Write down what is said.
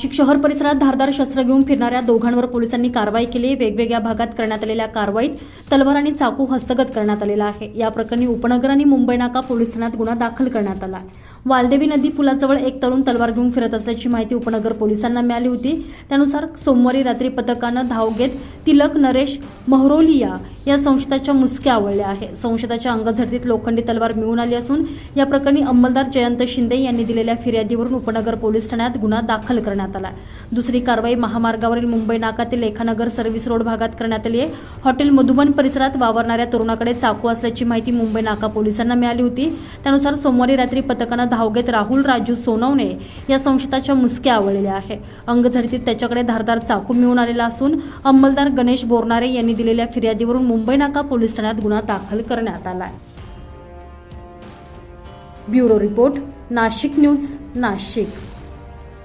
नाशिक शहर परिसरात धारदार शस्त्र घेऊन फिरणाऱ्या दोघांवर पोलिसांनी कारवाई केली. वेगवेगळ्या भागात करण्यात आलेल्या कारवाईत तलवार आणि चाकू हस्तगत करण्यात आलेला आहे. या प्रकरणी उपनगर आणि मुंबई नाका पोलीस ठाण्यात गुन्हा दाखल करण्यात आला आहे. वालदेवी नदी पुलाजवळ एक तरुण तलवार घेऊन फिरत असल्याची माहिती उपनगर पोलिसांना मिळाली होती. त्यानुसार सोमवारी रात्री पथकानं धाव घेत तिलक नरेश महरोलिया या संशयाच्या मुसक्या आवळल्या आहे संशयाच्या अंगझडतीत लोखंडी तलवार मिळून आली असून या प्रकरणी अंमलदार जयंत शिंदे यांनी दिलेल्या फिर्यादीवरून उपनगर पोलीस ठाण्यात गुन्हा दाखल करण्यात आला. दुसरी कारवाई महामार्गावरील मुंबई नाकातील लेखानगर सर्व्हिस रोड भागात करण्यात आली आहे. हॉटेल मधुबन परिसरात वावरणाऱ्या तरुणाकडे चाकू असल्याची माहिती मुंबई नाका पोलिसांना मिळाली होती. त्यानुसार सोमवारी रात्री पथकानं धाव घेत राहुल राजू सोनवणे या संशयिताच्या मुसक्या आवळलेल्या आहे अंगझडतीत त्याच्याकडे धारदार चाकू मिळून आलेला असून अंमलदार गणेश बोरनारे यांनी दिलेल्या फिर्यादीवरून मुंबई नाका पोलीस ठाण्यात गुन्हा दाखल करण्यात आला आहे bureau report Nashik news Nashik.